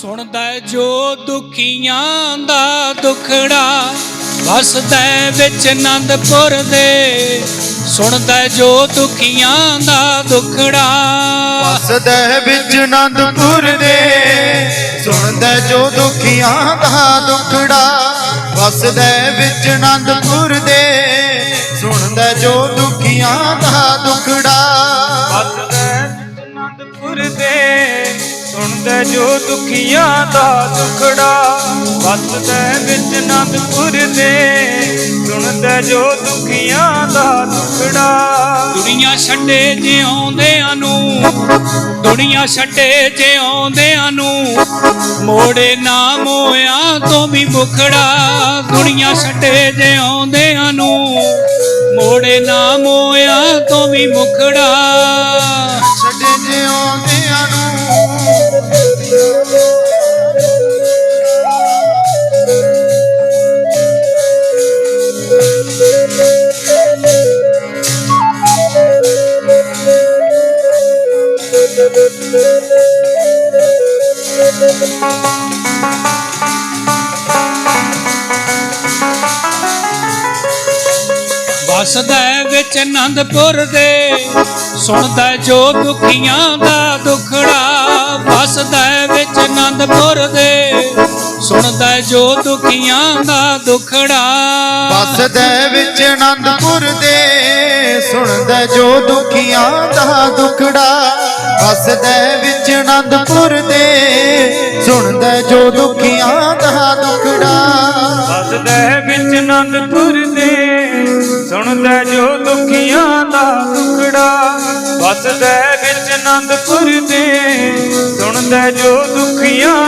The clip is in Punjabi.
ਸੁਣਦਾ ਜੋ ਦੁਖੀਆਂ ਦਾ ਦੁਖੜਾ, ਵਸਦਾ ਹੈ ਵਿੱਚ ਆਨੰਦਪੁਰ ਦੇ। ਸੁਣਦਾ ਜੋ ਦੁਖੀਆਂ ਦਾ ਦੁਖੜਾ, ਵਸਦਾ ਹੈ ਵਿੱਚ ਆਨੰਦਪੁਰ ਦੇ। ਸੁਣਦਾ ਜੋ ਦੁਖੀਆਂ ਦਾ ਦੁਖੜਾ, ਵਸਦਾ ਵਿੱਚ ਆਨੰਦਪੁਰ ਦੇ। ਸੁਣਦਾ ਜੋ ਦੁਖੀਆਂ ਦਾ ਦੁਖੜਾ, ਵੱਸਦਾ ਅਨੰਦਪੁਰ ਦੇ। ਸੁਣਦਾ ਜੋ ਦੁਖੀਆਂ ਦਾ ਦੁਖੜਾ। ਵੱਸਦਾ ਵਿੱਚ ਅਨੰਦਪੁਰ ਦੇ। ਸੁਣਦਾ ਜੋ ਦੁਖੀਆਂ ਦਾ ਦੁਖੜਾ। ਦੁਨੀਆ ਛੱਡੇ ਜੇ ਆਉਂਦਿਆਂ ਨੂੰ। ਦੁਨੀਆ ਛੱਡੇ ਜੇ ਆਉਂਦਿਆਂ ਨੂੰ। ਮੋੜੇ ਨਾ ਮੋਇਆ ਤੋਂ ਵੀ ਮੁਖੜਾ। ਦੁਨੀਆ ਛੱਡੇ ਜੇ ਆਉਂਦਿਆਂ ਨੂੰ। ਮੋੜੇ ਨਾ ਮੋਇਆ ਤੋਂ ਵੀ ਮੁਖੜਾ। ਵਸਦਾ ਵਿੱਚ ਆਨੰਦਪੁਰ ਦੇ, ਸੁਣਦਾ ਜੋ ਦੁਖੀਆਂ ਦਾ ਦੁਖੜਾ। ਵਸਦਾ ਵਿੱਚ ਆਨੰਦਪੁਰ ਦੇ, ਸੁਣਦਾ ਜੋ ਦੁਖੀਆਂ ਦਾ ਦੁਖੜਾ। ਵਸਦਾ ਹੈ ਵਿੱਚ ਆਨੰਦਪੁਰ ਦੇ, ਸੁਣਦਾ ਜੋ ਦੁਖੀਆਂ ਦਾ ਦੁਖੜਾ। ਵਸਦਾ ਵਿੱਚ ਆਨੰਦਪੁਰ ਦੇ ਸੁਣਦਾ ਜੋ ਦੁਖੀਆਂ ਦਾ ਦੁਖੜਾ ਵੱਸਦਾ ਵਿੱਚ ਅਨੰਦਪੁਰ ਦੇ। ਸੁਣਦਾ ਜੋ ਦੁਖੀਆਂ ਦਾ ਦੁਖੜਾ ਵੱਸਦਾ ਵਿੱਚ ਅਨੰਦਪੁਰ ਦੇ। ਸੁਣਦਾ ਜੋ ਦੁਖੀਆਂ